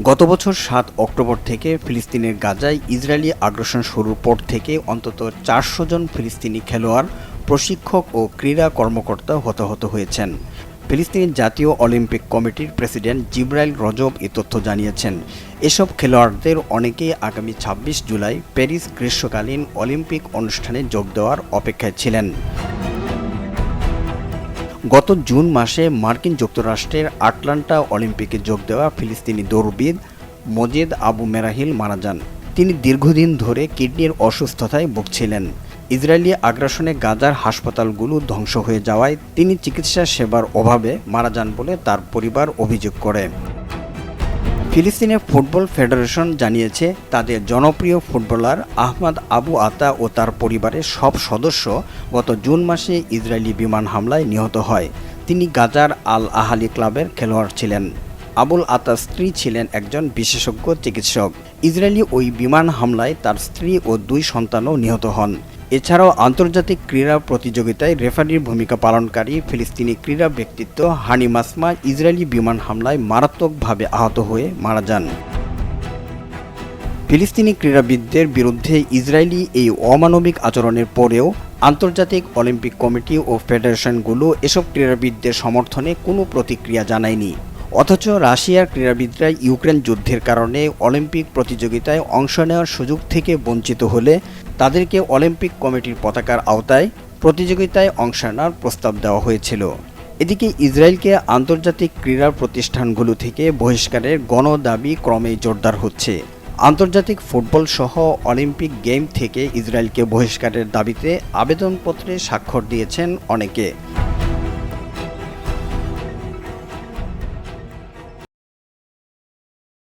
গত বছর সাত অক্টোবর থেকে ফিলিস্তিনের গাজায় ইসরায়েলি আগ্রাসন শুরুর পর থেকে অন্তত চারশো জন ফিলিস্তিনি খেলোয়াড়, প্রশিক্ষক ও ক্রীড়া কর্মকর্তা হতাহত হয়েছেন। ফিলিস্তিনি জাতীয় অলিম্পিক কমিটির প্রেসিডেন্ট জিব্রাইল রজব এ তথ্য জানিয়েছেন, এসব খেলোয়াড়দের অনেকেই আগামী ছাব্বিশ জুলাই প্যারিস গ্রীষ্মকালীন অলিম্পিক অনুষ্ঠানে যোগ দেওয়ার অপেক্ষায় ছিলেন। গত জুন মাসে মার্কিন যুক্তরাষ্ট্রের আটলান্টা অলিম্পিকে যোগ দেওয়া ফিলিস্তিনি দৌড়বিদ মজিদ আবু মেরাহিল মারা যান। তিনি দীর্ঘদিন ধরে কিডনির অসুস্থতায় ভুগছিলেন। ইসরায়েলি আগ্রাসনে গাজার হাসপাতালগুলো ধ্বংস হয়ে যাওয়ায় তিনি চিকিৎসা সেবার অভাবে মারা যান বলে তার পরিবার অভিযোগ করে। ফিলিস্তিনের ফুটবল ফেডারেশন জানিয়েছে, তাদের জনপ্রিয় ফুটবলার আহমদ আবু আতা ও তার পরিবারের সব সদস্য গত জুন মাসে ইসরায়েলি বিমান হামলায় নিহত হয়। তিনি গাজার আল আহালি ক্লাবের খেলোয়াড় ছিলেন। আবুল আতার স্ত্রী ছিলেন একজন বিশেষজ্ঞ চিকিৎসক। ইসরায়েলি ওই বিমান হামলায় তার স্ত্রী ও দুই সন্তানও নিহত হন। এছাড়াও আন্তর্জাতিক ক্রীড়া প্রতিযোগিতায় রেফারির ভূমিকা পালনকারী ফিলিস্তিনি ক্রীড়া ব্যক্তিত্ব হানি মাসমা ইসরায়েলি বিমান হামলায় মারাত্মকভাবে আহত হয়ে মারা যান। ফিলিস্তিনি ক্রীড়াবিদদের বিরুদ্ধে ইসরায়েলি এই অমানবিক আচরণের পরেও আন্তর্জাতিক অলিম্পিক কমিটি ও ফেডারেশনগুলো এসব ক্রীড়াবিদদের সমর্থনে কোনো প্রতিক্রিয়া জানায়নি। অথচ রাশিয়ার ক্রীড়াবিদরা ইউক্রেন যুদ্ধের কারণে অলিম্পিক প্রতিযোগিতায় অংশ নেওয়ার সুযোগ থেকে বঞ্চিত হলে তাদেরকে অলিম্পিক কমিটির পতাকার আওতায় প্রতিযোগিতায় অংশ নেওয়ার প্রস্তাব দেওয়া হয়েছিল। এদিকে ইসরায়েলকে আন্তর্জাতিক ক্রীড়া প্রতিষ্ঠানগুলো থেকে বহিষ্কারের গণ দাবি ক্রমেই জোরদার হচ্ছে। আন্তর্জাতিক ফুটবল সহ অলিম্পিক গেম থেকে ইসরায়েলকে বহিষ্কারের দাবিতে আবেদনপত্রে স্বাক্ষর দিয়েছেন অনেকে।